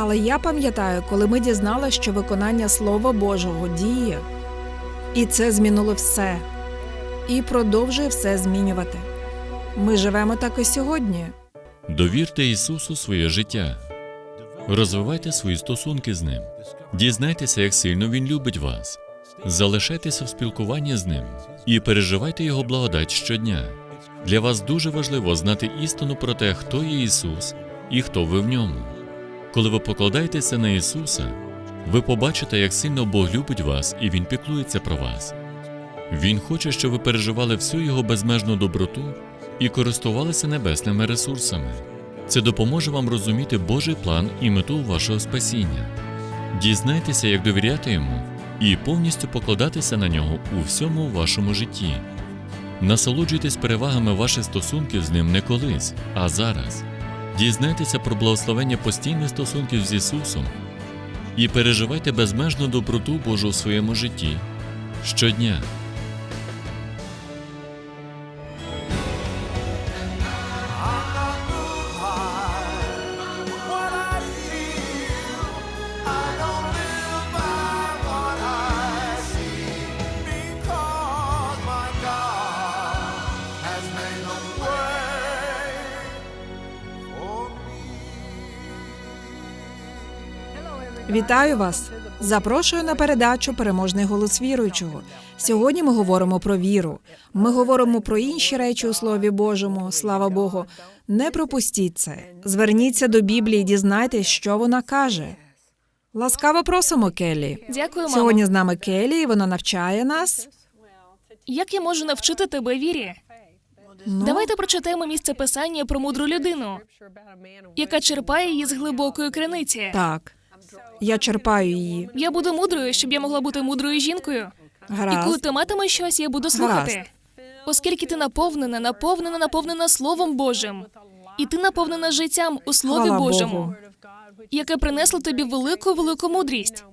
Але я пам'ятаю, коли ми дізналися, що виконання Слова Божого діє, і це змінило все, і продовжує все змінювати. Ми живемо так і сьогодні. Довірте Ісусу своє життя. Розвивайте свої стосунки з Ним. Дізнайтеся, як сильно Він любить вас. Залишайтеся в спілкуванні з Ним і переживайте Його благодать щодня. Для вас дуже важливо знати істину про те, хто є Ісус і хто ви в ньому. Коли ви покладаєтеся на Ісуса, ви побачите, як сильно Бог любить вас і Він піклується про вас. Він хоче, щоб ви переживали всю Його безмежну доброту і користувалися небесними ресурсами. Це допоможе вам розуміти Божий план і мету вашого спасіння. Дізнайтеся, як довіряти йому і повністю покладатися на нього у всьому вашому житті. Насолоджуйтесь перевагами ваших стосунків з ним не колись, а зараз. Дізнайтеся про благословення постійних стосунків з Ісусом і переживайте безмежну доброту Божу у своєму житті щодня. Вітаю вас! Запрошую на передачу Переможний голос віруючого. Сьогодні ми говоримо про віру. Ми говоримо про інші речі у Слові Божому. Слава Богу. Не пропустіть це. Зверніться до Біблії, дізнайтесь, що вона каже. Ласкаво просимо, Келлі. Дякую, мамо. Сьогодні з нами Келлі, і вона навчає нас. Як я можу навчити тебе вірі? Ну, Давайте прочитаємо місце писання про мудру людину, яка черпає її з глибокої криниці. Так. Я черпаю її. Я буду мудрою, щоб я могла бути мудрою жінкою. І коли ти матимеш щось, я буду слухати. Гаразд. Оскільки ти наповнена, наповнена, наповнена Словом Божим. І ти наповнена життям у Слові Хвала Божому, Богу. яке принесло тобі велику велику мудрість.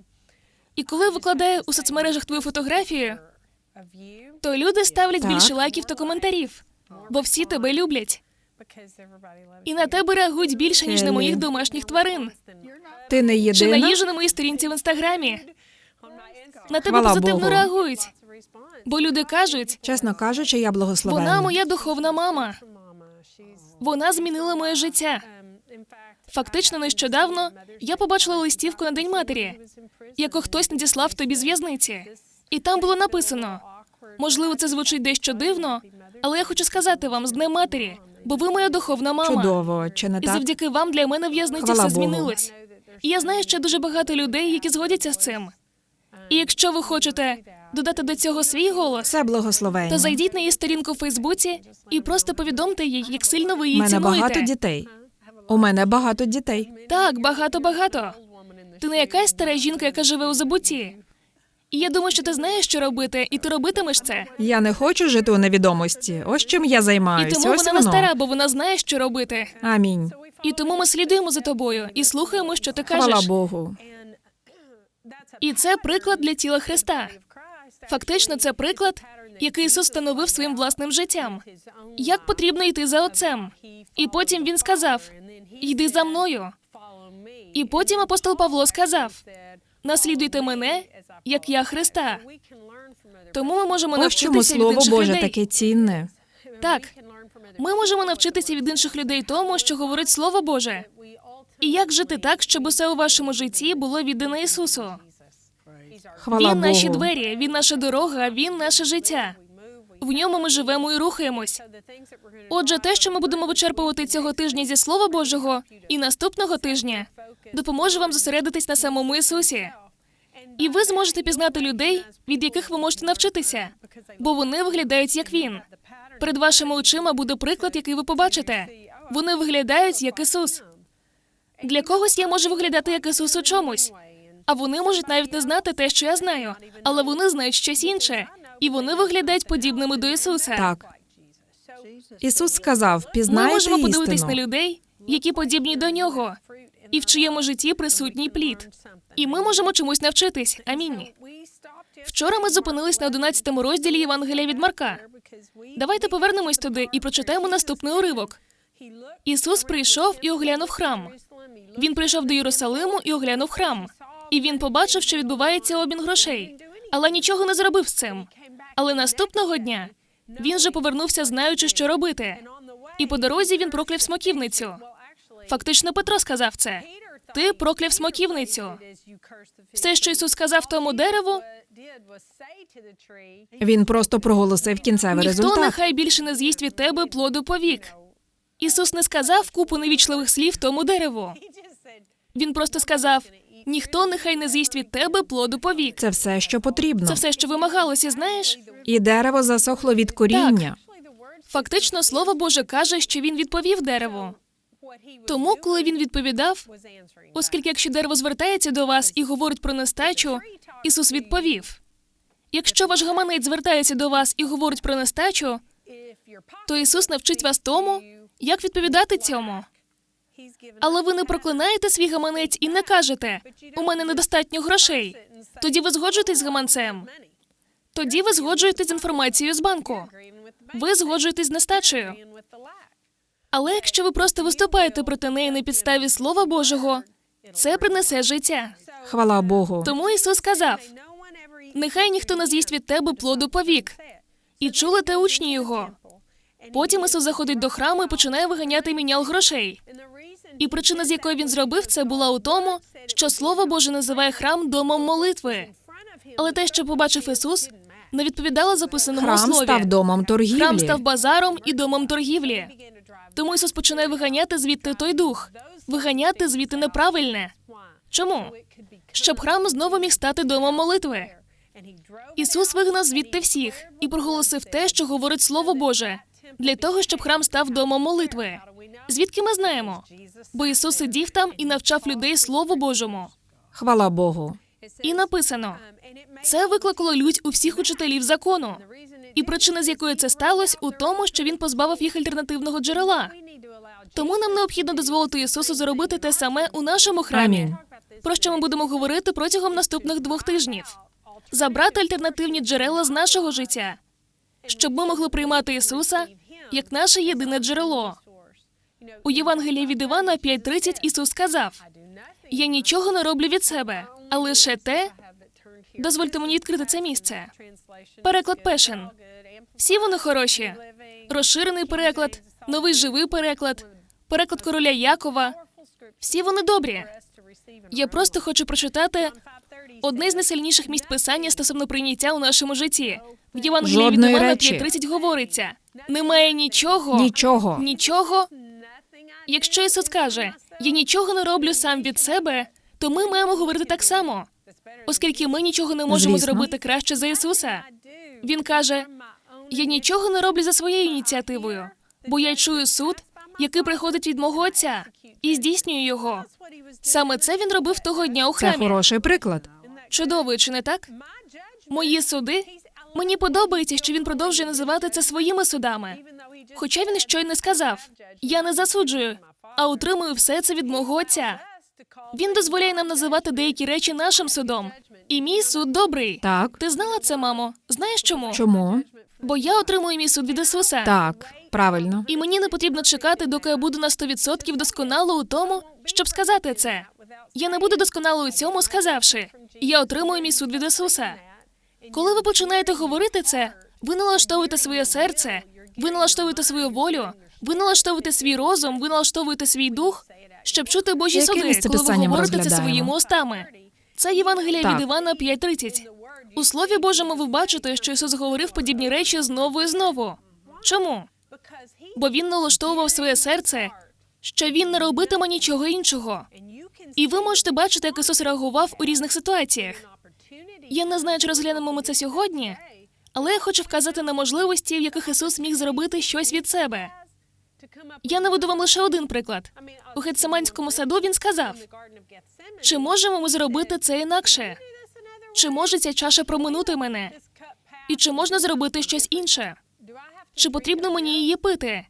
І коли викладаю у соцмережах твою фотографію, то люди ставлять Так. більше лайків та коментарів, бо всі тебе люблять. І на тебе реагують більше, ніж на моїх домашніх тварин. Ти не Чи на їжу на моїй сторінці в інстаграмі. На тебе Хвала позитивно Богу. реагують. Бо люди кажуть, Чесно кажучи, я благословенна. вона моя духовна мама. Вона змінила моє життя. Фактично, нещодавно я побачила листівку на День матері, яку хтось надіслав тобі з в'язниці. І там було написано: можливо, це звучить дещо дивно, але я хочу сказати вам з Днем матері, бо ви моя духовна мама. Чудово, чи не І завдяки вам для мене в'язниці Хвала все Богу. змінилось. І я знаю, що дуже багато людей, які згодяться з цим. І якщо ви хочете додати до цього свій голос, Це благословення. то зайдіть на її сторінку в Фейсбуці і просто повідомте їй, як сильно ви У її мене цінуєте. багато дітей. У мене багато дітей. Так, багато багато. Ти не якась стара жінка, яка живе у забутті. І я думаю, що ти знаєш, що робити, і ти робитимеш це. Я не хочу жити у невідомості. Ось чим я І займаюся. тому Ось вона не воно. стара, бо вона знає, що робити. Амінь. І тому ми слідуємо за тобою і слухаємо, що ти Хвала кажеш. Богу. І це приклад для тіла Христа. Фактично, це приклад, який Ісус встановив своїм власним життям. Як потрібно йти за отцем. І потім він сказав: Йди за мною. І потім апостол Павло сказав: Наслідуйте мене, як я Христа. Тому ми можемо Ось чому навчитися від слово інших Боже людей. таке цінне. Так, ми можемо навчитися від інших людей тому, що говорить Слово Боже. І як жити так, щоб усе у вашому житті було віддане Ісусу? Хвала він наші двері, він наша дорога, він наше життя. В ньому ми живемо і рухаємось. Отже, те, що ми будемо вичерпувати цього тижня зі Слова Божого і наступного тижня, допоможе вам зосередитись на самому Ісусі. І ви зможете пізнати людей, від яких ви можете навчитися, бо вони виглядають як він. Перед вашими очима буде приклад, який ви побачите. Вони виглядають як Ісус. Для когось я можу виглядати як Ісус у чомусь, а вони можуть навіть не знати те, що я знаю, але вони знають щось інше, і вони виглядають подібними до Ісуса. Так. Ісус сказав: Ми можемо подивитись істину. на людей, які подібні до нього, і в чиєму житті присутній плід. І ми можемо чомусь навчитись. Амінь. Вчора ми зупинились на 11 розділі Євангелія від Марка. Давайте повернемось туди і прочитаємо наступний уривок. Ісус прийшов і оглянув храм. Він прийшов до Єрусалиму і оглянув храм. І він побачив, що відбувається обмін грошей, але нічого не зробив з цим. Але наступного дня він же повернувся, знаючи, що робити. І по дорозі він прокляв смоківницю. Фактично, Петро сказав це. Ти прокляв смоківницю. Все, що Ісус сказав тому дереву, Він просто проголосив кінцевий ніхто результат. нехай більше не з'їсть від тебе плоду повік. Ісус не сказав купу невічливих слів тому дереву. Він просто сказав: ніхто нехай не з'їсть від тебе плоду повік. Це все, що потрібно. Це все, що вимагалося, знаєш? І дерево засохло від коріння. Фактично, слово Боже каже, що він відповів дереву. Тому, коли він відповідав, оскільки якщо дерево звертається до вас і говорить про нестачу, Ісус відповів: якщо ваш гаманець звертається до вас і говорить про нестачу, то Ісус навчить вас тому, як відповідати цьому. Але ви не проклинаєте свій гаманець і не кажете: у мене недостатньо грошей. Тоді ви згоджуєтесь з гаманцем. Тоді ви згоджуєтесь з інформацією з банку. Ви згоджуєтесь з нестачею. Але якщо ви просто виступаєте проти неї на підставі Слова Божого, це принесе життя. Хвала Богу. Тому Ісус сказав: нехай ніхто не з'їсть від тебе плоду повік. І чули те учні його. Потім Ісус заходить до храму і починає виганяти мінял грошей. І причина, з якої він зробив це, була у тому, що Слово Боже називає храм домом молитви. Але те, що побачив Ісус, не відповідало записаному Храм слові. став домом торгівлі. Храм став базаром і домом торгівлі. Тому Ісус починає виганяти звідти той дух, виганяти звідти неправильне. Чому? Щоб храм знову міг стати домом молитви. Ісус вигнав звідти всіх і проголосив те, що говорить Слово Боже, для того, щоб храм став домом молитви. Звідки ми знаємо? Бо Ісус сидів там і навчав людей Слову Божому. Хвала Богу. І написано: це викликало лють у всіх учителів закону. І причина, з якої це сталося, у тому, що він позбавив їх альтернативного джерела. Тому нам необхідно дозволити Ісусу зробити те саме у нашому храмі. Амінь. Про що ми будемо говорити протягом наступних двох тижнів. Забрати альтернативні джерела з нашого життя, щоб ми могли приймати Ісуса як наше єдине джерело. У Євангелії від Івана 5.30 Ісус сказав: Я нічого не роблю від себе, а лише те. Дозвольте мені відкрити це місце. Переклад Пешен. Всі вони хороші. Розширений переклад, новий живий переклад, переклад короля Якова. Всі вони добрі. Я просто хочу прочитати одне з найсильніших місць писання стосовно прийняття у нашому житті. В Євангелії від Івана 5.30 говориться: немає нічого, Нічого. нічого. Якщо Ісус каже, я нічого не роблю сам від себе, то ми маємо говорити так само, оскільки ми нічого не можемо Звісно. зробити краще за Ісуса. Він каже: я нічого не роблю за своєю ініціативою, бо я чую суд, який приходить від мого отця, і здійснюю його. Саме це він робив того дня у Це хороший приклад. Чудовий, чи не так? Мої суди. Мені подобається, що він продовжує називати це своїми судами. Хоча він щойно сказав: я не засуджую, а утримую все це від мого отця. Він дозволяє нам називати деякі речі нашим судом. І мій суд добрий. Так. Ти знала це, мамо? Знаєш чому? Чому? Бо я отримую мій суд від Ісуса. Так, правильно. І мені не потрібно чекати, доки я буду на 100% досконало у тому, щоб сказати це. Я не буду досконало у цьому, сказавши, я отримую мій суд від Ісуса. Коли ви починаєте говорити це, ви налаштовуєте своє серце, ви налаштовуєте свою волю, ви налаштовуєте свій розум, ви налаштовуєте свій дух, щоб чути Божі Яке суди, місце коли ви Писання ми говорите це розглядаємо? своїми устами. Це Євангелія Так. від Івана 5.30. У Слові Божому ви бачите, що Ісус говорив подібні речі знову і знову. Чому? Бо він налаштовував своє серце, що він не робитиме нічого іншого. І ви можете бачити, як Ісус реагував у різних ситуаціях. Я не знаю, чи розглянемо ми це сьогодні, але я хочу вказати на можливості, в яких Ісус міг зробити щось від себе. Я наведу вам лише один приклад. У Гетсиманському саду він сказав: чи можемо ми зробити це інакше? Чи може ця чаша проминути мене? І чи можна зробити щось інше? Чи потрібно мені її пити?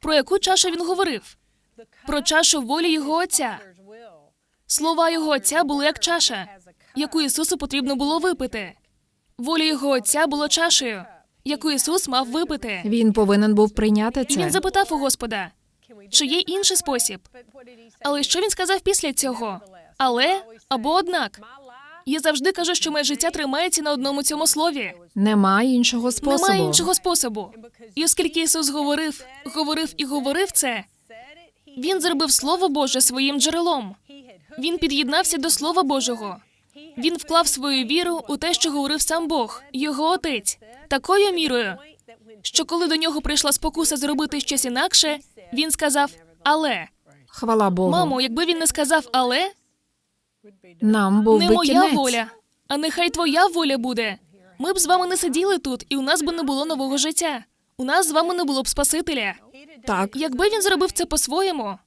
Про яку чашу він говорив? Про чашу волі його отця. Слова його отця були як чаша, яку Ісусу потрібно було випити. Воля його отця була чашею, яку Ісус мав випити. Він повинен був прийняти І він запитав у Господа: Чи є інший спосіб? Але що він сказав після цього? Але або однак. Я завжди кажу, що моє життя тримається на одному цьому слові. Немає іншого способу. Немає іншого способу. І оскільки Ісус говорив, говорив і говорив це, він зробив Слово Боже своїм джерелом. Він під'єднався до Слова Божого. Він вклав свою віру у те, що говорив сам Бог, його отець, такою мірою, що коли до нього прийшла спокуса зробити щось інакше, він сказав але. Хвала Богу. Мамо, якби він не сказав але, Нам був не би моя кінець. воля, а нехай твоя воля буде. Ми б з вами не сиділи тут, і у нас би не було нового життя. У нас з вами не було б Спасителя. Так, Якби він зробив це по-своєму,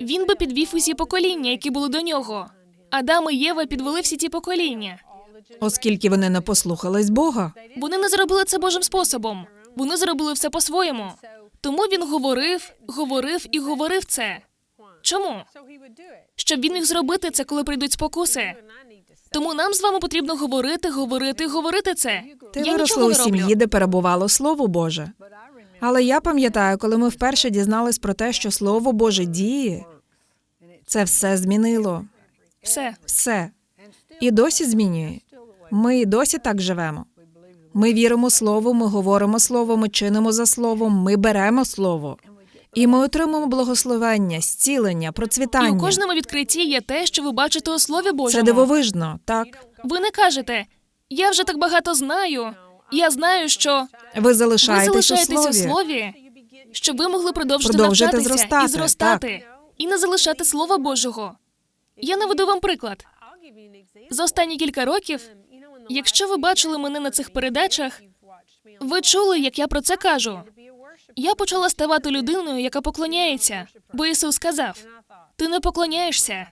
він би підвів усі покоління, які були до нього. Адам і Єва підвели всі ті покоління. оскільки вони не послухались Бога. Вони не зробили це Божим способом. Вони зробили все по-своєму. Тому він говорив, говорив і говорив це. Чому? Щоб він міг зробити це, коли прийдуть спокуси. Тому нам з вами потрібно говорити, говорити, говорити це. Ти Я виросла у сім'ї, де перебувало Слово Боже. Але я пам'ятаю, коли ми вперше дізнались про те, що Слово Боже діє, це все змінило. Все. Все. І досі змінює. Ми і досі так живемо. Ми віримо Слову, ми говоримо Слово, ми чинимо за Словом, ми беремо Слово. І ми отримуємо благословення, зцілення, І процвітання. у кожному відкритті є те, що ви бачите у Слові Це дивовижно, так. Ви не кажете, я вже так багато знаю. Я знаю, що Ви ви залишаєтесь у залишаєтесь у слові. щоб ви могли продовжити Продовжити навчатися зростати, і зростати, і не залишати Слова Божого. Я наведу вам приклад. За останні кілька років, якщо ви бачили мене на цих передачах, ви чули, як я про це кажу. Я почала ставати людиною, яка поклоняється, бо Ісус сказав: Ти не поклоняєшся.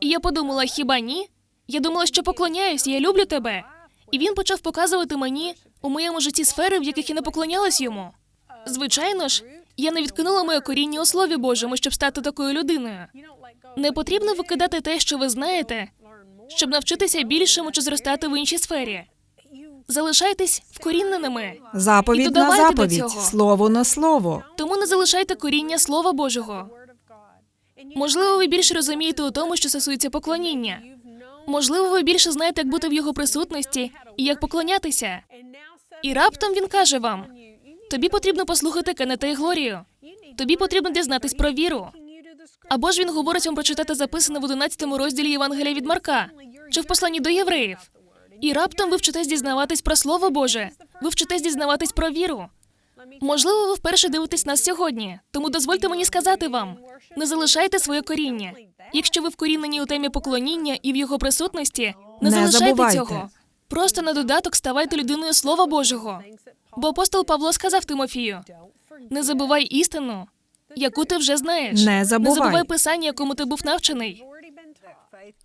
І я подумала, хіба ні? Я думала, що поклоняюсь, я люблю тебе. І він почав показувати мені у моєму житті сфери, в яких я не поклонялась йому. Звичайно ж, я не відкинула моє коріння у Слові Божому, щоб стати такою людиною. Не потрібно викидати те, що ви знаєте, щоб навчитися більшому чи зростати в іншій сфері. Залишайтесь вкоріненими. Заповідь на до заповідь, цього. слово на слово. Тому не залишайте коріння Слова Божого. Можливо, ви більше розумієте у тому, що стосується поклоніння. Можливо, ви більше знаєте, як бути в його присутності і як поклонятися. І раптом він каже вам: тобі потрібно послухати Кеннета і Глорію. Тобі потрібно дізнатись про віру. Або ж він говорить вам прочитати записане в 11 розділі Євангелія від Марка чи в посланні до євреїв. І раптом ви вчитесь дізнаватись про Слово Боже. Ви вчитесь дізнаватись про віру. Можливо, ви вперше дивитесь нас сьогодні, тому дозвольте мені сказати вам: не залишайте своє коріння. Якщо ви вкорінені у темі поклоніння і в його присутності, не, Не залишайте забувайте. цього. Просто на додаток ставайте людиною Слова Божого. Бо апостол Павло сказав Тимофію: не забувай істину, яку ти вже знаєш. Не забувай. Не забувай писання, якому ти був навчений.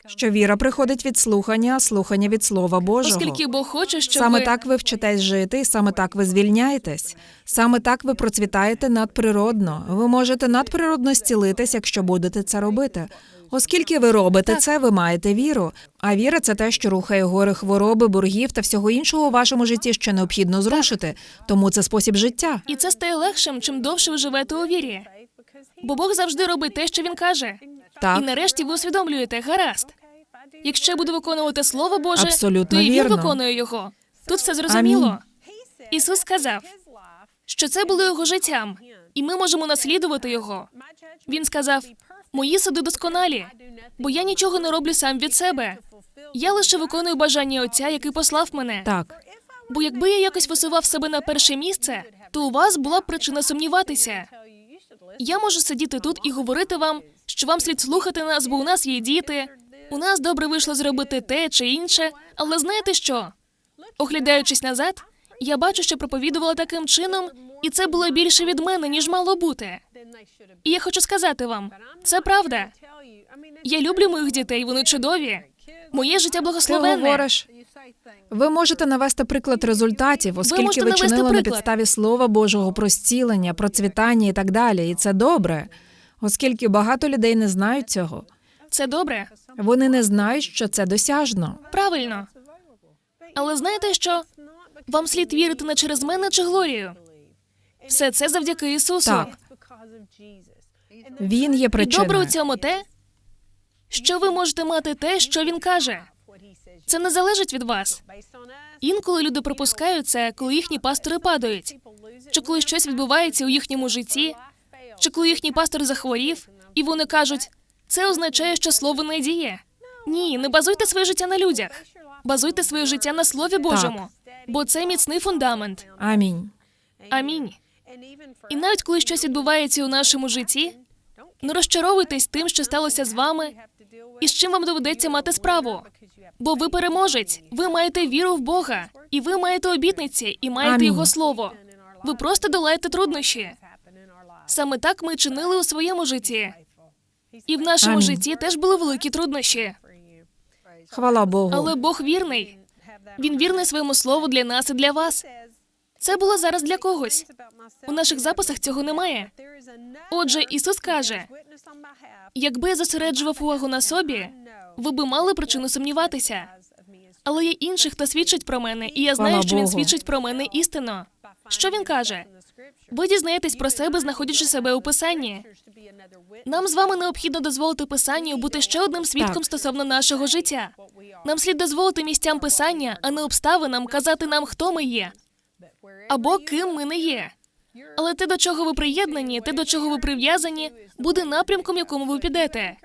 Що віра приходить від слухання, а слухання від Слова Божого. Оскільки Бог хоче, щоб Саме ви... так ви вчитесь жити, і саме так ви звільняєтесь. Саме так ви процвітаєте надприродно. Ви можете надприродно зцілитись, якщо будете це робити. Оскільки ви робите це, ви маєте віру. А віра це те, що рухає гори хвороби, боргів та всього іншого у вашому житті, що необхідно зрушити. Тому це спосіб життя. І це стає легшим, чим довше ви живете у вірі. Бо Бог завжди робить те, що він каже. Так. І нарешті ви усвідомлюєте, гаразд. Якщо я буду виконувати Слово Боже, Абсолютно то і він вірно. виконує його. Тут все зрозуміло. Амінь. Ісус сказав, що це було його життям, і ми можемо наслідувати його. Він сказав: Мої суди досконалі, бо я нічого не роблю сам від себе. Я лише виконую бажання Отця, який послав мене. Так, Бо якби я якось висував себе на перше місце, то у вас була б причина сумніватися. Я можу сидіти тут і говорити вам, що вам слід слухати нас, бо у нас є діти. У нас добре вийшло зробити те чи інше, але знаєте що? Оглядаючись назад, я бачу, що проповідувала таким чином, і це було більше від мене, ніж мало бути. І я хочу сказати вам, це правда. Я люблю моїх дітей, вони чудові. Моє життя ти говориш. Ви можете навести приклад результатів, оскільки ви навести чинили на підставі Слова Божого про зцілення, процвітання і так далі. І це добре, оскільки багато людей не знають цього. Це добре. Вони не знають, що це досяжно. Правильно. Але знаєте що? Вам слід вірити не через мене чи Глорію. Все це завдяки Ісусу. Так. Він є І добре у цьому те, що ви можете мати те, що він каже. Це не залежить від вас. Інколи люди пропускають це, коли їхні пастори падають, чи коли щось відбувається у їхньому житті, чи коли їхній пастор захворів, і вони кажуть, це означає, що слово не діє. Ні, не базуйте своє життя на людях. Базуйте своє життя на Слові Божому, бо це міцний фундамент. Амінь. Амінь. І навіть коли щось відбувається у нашому житті, не розчаровуйтесь тим, що сталося з вами, і з чим вам доведеться мати справу. Бо ви переможець, ви маєте віру в Бога, і ви маєте обітниці, і маєте Амінь. Його слово. Ви просто долаєте труднощі. Саме так ми чинили у своєму житті. І в нашому Амінь. житті теж були великі труднощі. Хвала Богу. Але Бог вірний. Він вірний своєму слову для нас і для вас. Це було зараз для когось. У наших записах цього немає. Отже, Ісус каже: якби я зосереджував увагу на собі, ви би мали причину сумніватися. Але є інших, хто свідчить про мене, і я знаю, що він Богу. свідчить про мене істинно. Що він каже? Ви дізнаєтесь про себе, знаходячи себе у писанні. Нам з вами необхідно дозволити писанню бути ще одним свідком Так. стосовно нашого життя. Нам слід дозволити місцям писання, а не обставинам казати нам, хто ми є або ким ми не є. Але те, до чого ви приєднані, те, до чого ви прив'язані, буде напрямком, якому ви підете.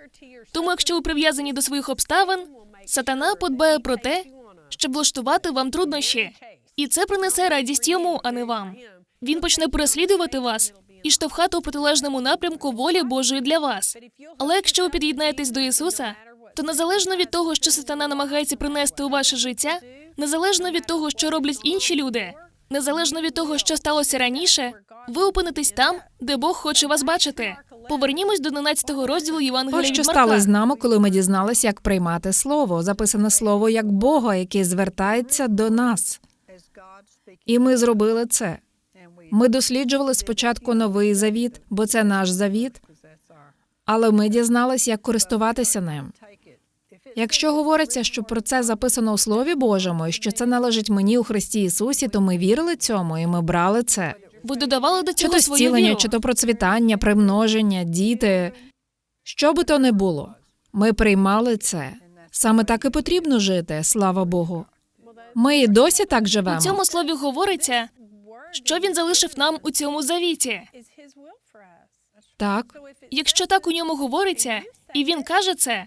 Тому, якщо ви прив'язані до своїх обставин, сатана подбає про те, щоб влаштувати вам труднощі, і це принесе радість йому, а не вам. Він почне переслідувати вас і штовхати у протилежному напрямку волі Божої для вас. Але якщо ви під'єднаєтесь до Ісуса, то незалежно від того, що сатана намагається принести у ваше життя, незалежно від того, що роблять інші люди, незалежно від того, що сталося раніше, ви опинитесь там, де Бог хоче вас бачити. Повернімось до 12 розділу Євангелія що від Марка. стало з нами, коли ми дізналися, як приймати слово. Записане слово як Бога, який звертається до нас. І ми зробили це. Ми досліджували спочатку новий завіт, бо це наш завіт, але ми дізналися, як користуватися ним. Якщо говориться, що про це записано у Слові Божому, і що це належить мені у Христі Ісусі, то ми вірили цьому і ми брали це. Ви додавали до Чи цього то свою зцілення, віру. чи то процвітання, примноження, діти. Що би то не було, ми приймали це. Саме так і потрібно жити, слава Богу. Ми і досі так У живемо. цьому слові говориться, що він залишив нам у цьому завіті. Так, Якщо так у ньому говориться, і він каже це,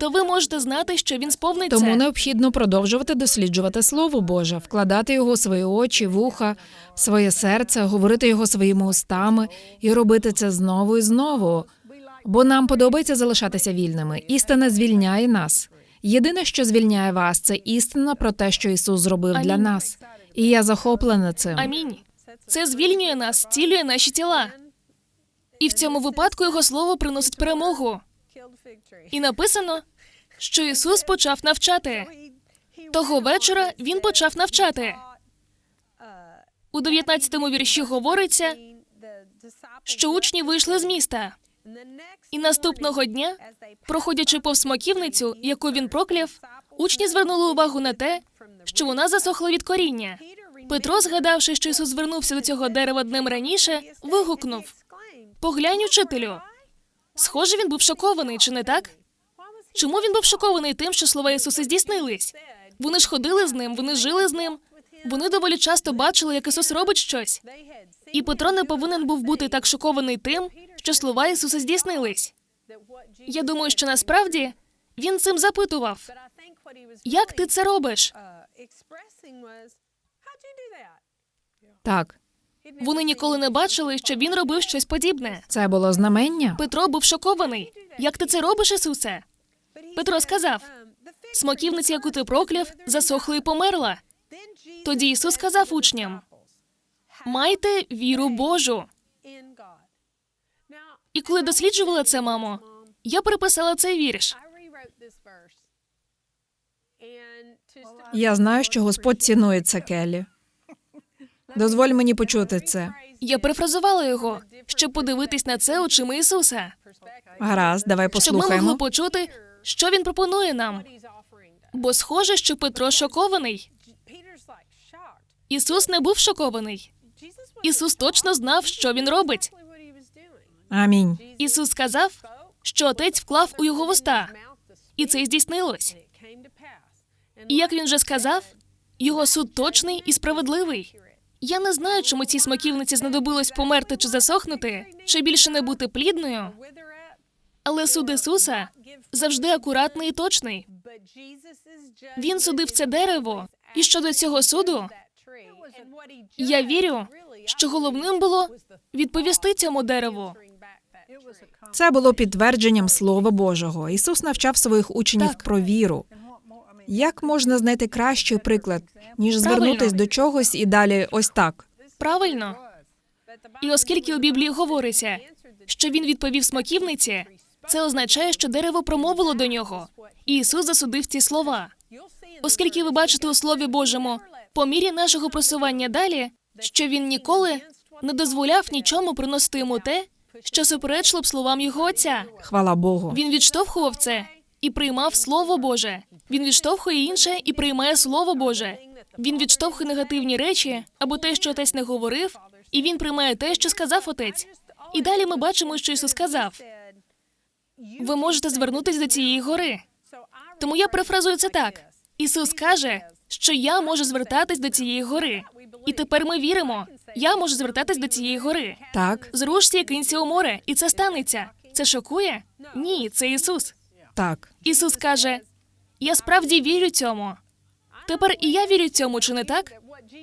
то ви можете знати, що він сповнить тому це. необхідно продовжувати досліджувати Слово Боже, вкладати його у свої очі, вуха, в своє серце, говорити його своїми устами і робити це знову і знову. Бо нам подобається залишатися вільними. Істина звільняє нас. Єдине, що звільняє вас, це істина про те, що Ісус зробив для нас. І я захоплена цим. Амінь. Це звільнює нас, цілює наші тіла. І в цьому випадку його слово приносить перемогу. І написано, що Ісус почав навчати. Того вечора він почав навчати. У 19-му вірші говориться, що учні вийшли з міста. І наступного дня, проходячи повз смоківницю, яку він прокляв, учні звернули увагу на те, що вона засохла від коріння. Петро, згадавши, що Ісус звернувся до цього дерева днем раніше, вигукнув: Поглянь, учителю. Схоже, він був шокований, чи не так? Чому він був шокований тим, що слова Ісуса здійснились? Вони ж ходили з ним, вони жили з ним. Вони доволі часто бачили, як Ісус робить щось. І Петро не повинен був бути так шокований тим, що слова Ісуса здійснились. Я думаю, що насправді він цим запитував: як ти це робиш? Так, Вони ніколи не бачили, що він робив щось подібне. це було знамення. Петро був шокований. Як ти це робиш, Ісусе? Петро сказав: смоківниця, яку ти прокляв, засохла і померла. Тоді Ісус сказав учням: майте віру Божу. І коли досліджувала це, мамо, я переписала цей вірш. Я знаю, що Господь цінує це, Келлі. Дозволь мені почути це. Я перефразувала його, щоб подивитись на це очима Ісуса, Гаразд, давай щоб ми могли почути, що він пропонує нам. Бо схоже, що Петро шокований. Ісус не був шокований. Ісус точно знав, що він робить. Амінь. Ісус сказав, що отець вклав у його вуста, і це й здійснилось. І як він вже сказав, його суд точний і справедливий. Я не знаю, чому цій смаківниці знадобилось померти чи засохнути, чи більше не бути плідною, але суд Ісуса завжди акуратний і точний. Він судив це дерево, і щодо цього суду я вірю, що головним було відповісти цьому дереву. Це було підтвердженням Слова Божого. Ісус навчав своїх учнів Так. про віру. Як можна знайти кращий приклад, ніж звернутись до чогось і далі ось так? Правильно. І оскільки у Біблії говориться, що він відповів смоківниці, це означає, що дерево промовило до нього. І Ісус засудив ці слова. Оскільки ви бачите у Слові Божому, по мірі нашого просування далі, що він ніколи не дозволяв нічому приносити йому те, що суперечило б словам його отця. Хвала Богу. Він відштовхував це і приймав Слово Боже. Він відштовхує інше і приймає Слово Боже. Він відштовхує негативні речі або те, що отець не говорив, і він приймає те, що сказав отець. І далі ми бачимо, що Ісус сказав: ви можете звернутися до цієї гори. Тому я перефразую це так: Ісус каже, що я можу звертатись до цієї гори. І тепер ми віримо. Я можу звертатись до цієї гори. Так, Зрушся і кинься у море, і це станеться. Це шокує? Ні, це Ісус. Так. Ісус каже: Я справді вірю цьому. Тепер і я вірю цьому, чи не так?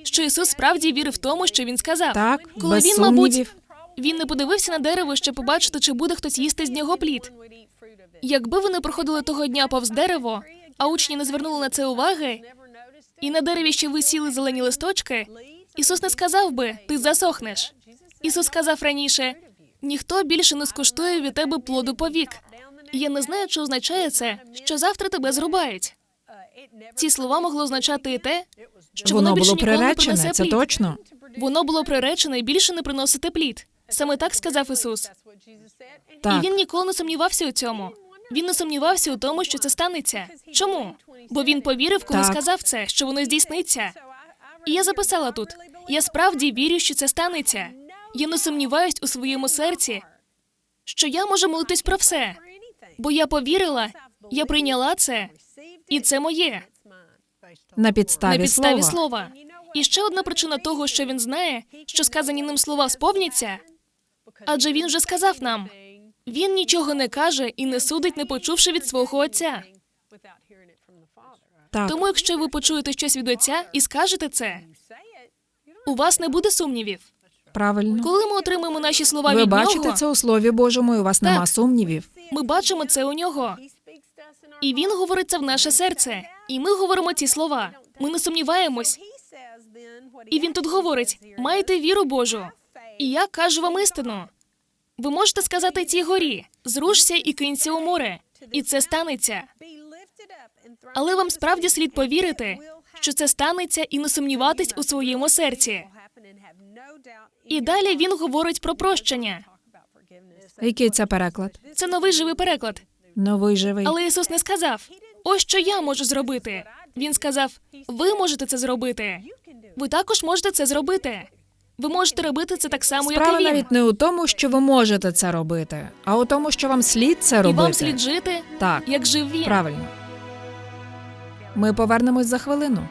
Що Ісус справді вірив тому, що він сказав. Так, Коли без він, мабуть, сумнівів. він не подивився на дерево, щоб побачити, чи буде хтось їсти з нього плід. Якби вони проходили того дня повз дерево, а учні не звернули на це уваги, і на дереві ще висіли зелені листочки, Ісус не сказав би ти засохнеш. Ісус сказав раніше: ніхто більше не скуштує від тебе плоду повік. Я не знаю, чи означає це, що завтра тебе зрубають. Ці слова могло означати і те, що воно, Воно було приречене, це плід. точно. Воно було приречене і більше не приносити плід. Саме так сказав Ісус. Так, І він ніколи не сумнівався у цьому. Він не сумнівався у тому, що це станеться. Чому? Бо він повірив, коли Так. сказав це, що воно здійсниться. І я записала тут: я справді вірю, що це станеться. Я не сумніваюсь у своєму серці, що я можу молитись про все, бо я повірила, я прийняла це, і це моє на підставі, на підставі слова. слова. І ще одна причина того, що він знає, що сказані ним слова сповняться, адже він вже сказав нам: він нічого не каже і не судить, не почувши від свого отця. Так, Тому, якщо ви почуєте щось від отця і скажете це, у вас не буде сумнівів. Правильно. Коли ми отримаємо наші слова Ви від бачите нього, це у Слові Божому, і у вас Так. нема сумнівів. ми бачимо це у нього. І він говорить це в наше серце. І ми говоримо ці слова. Ми не сумніваємось. І він тут говорить: майте віру Божу. І я кажу вам істину. Ви можете сказати цій горі: зрушся і кинься у море, і це станеться. Але вам справді слід повірити, що це станеться і не сумніватись у своєму серці. І далі він говорить про прощення. Який це переклад? Це новий живий переклад. Новий живий. Але Ісус не сказав: ось що я можу зробити. Він сказав: ви можете це зробити. Ви також можете це зробити. Ви можете робити це так само, Справа як і він. навіть не у тому, що ви можете це робити, а у тому, що вам слід це І робити. вам слід жити, Так, як жив він. правильно. Ми повернемось за хвилину.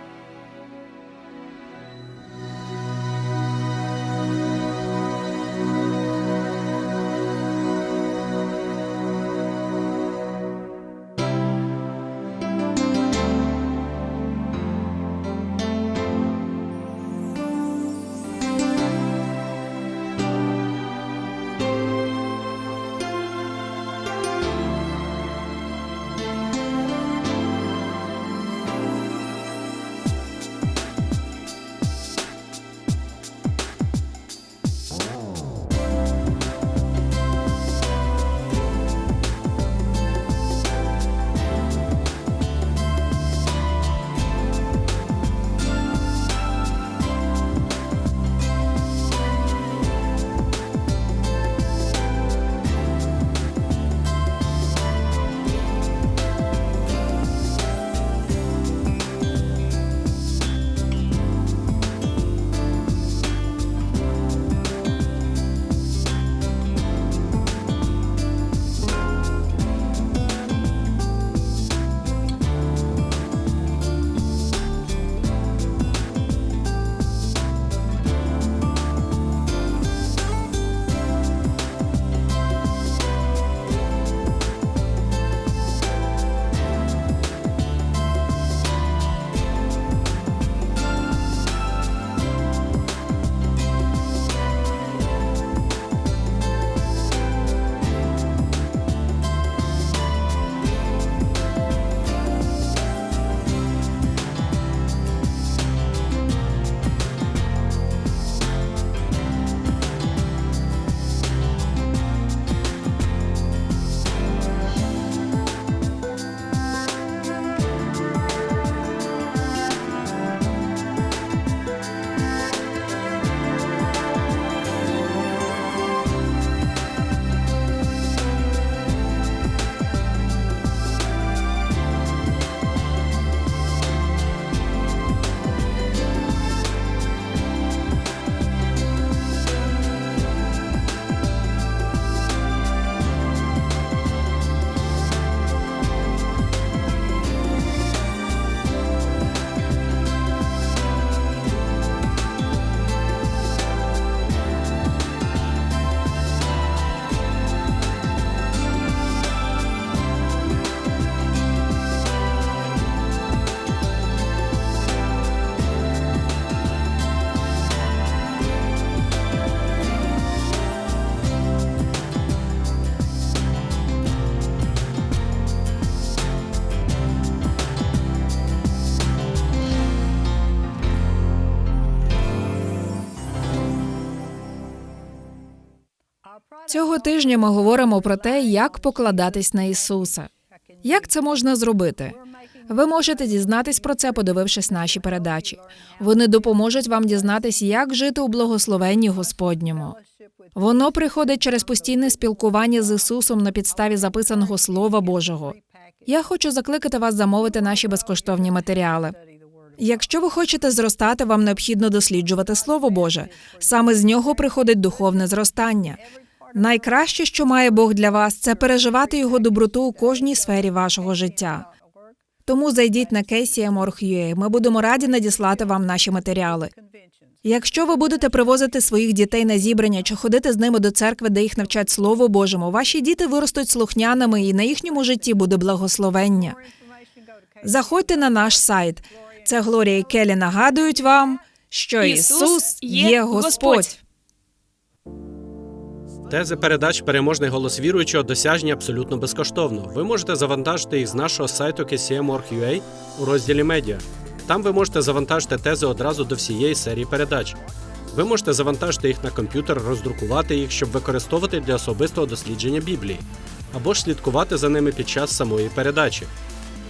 Цього тижня ми говоримо про те, як покладатись на Ісуса. Як це можна зробити? Ви можете дізнатись про це, подивившись наші передачі. Вони допоможуть вам дізнатись, як жити у благословенні Господньому. Воно приходить через постійне спілкування з Ісусом на підставі записаного Слова Божого. Я хочу закликати вас замовити наші безкоштовні матеріали. Якщо ви хочете зростати, вам необхідно досліджувати Слово Боже. Саме з нього приходить духовне зростання. Найкраще, що має Бог для вас, це переживати його доброту у кожній сфері вашого життя. Тому зайдіть на KCM.org.ua. Ми будемо раді надіслати вам наші матеріали. Якщо ви будете привозити своїх дітей на зібрання чи ходити з ними до церкви, де їх навчать Слову Божому, ваші діти виростуть слухняними і на їхньому житті буде благословення. Заходьте на наш сайт. Це Глорія і Келі нагадують вам, що Ісус є. Господь. Тези передач переможний голос віруючого досяжні абсолютно безкоштовно. Ви можете завантажити їх з нашого сайту KCM.org.ua у розділі медіа. Там ви можете завантажити тези одразу до всієї серії передач. Ви можете завантажити їх на комп'ютер, роздрукувати їх, щоб використовувати для особистого дослідження Біблії, або ж слідкувати за ними під час самої передачі.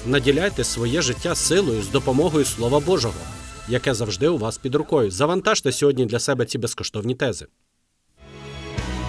Наділяйте своє життя силою з допомогою Слова Божого, яке завжди у вас під рукою. Завантажте сьогодні для себе ці безкоштовні тези.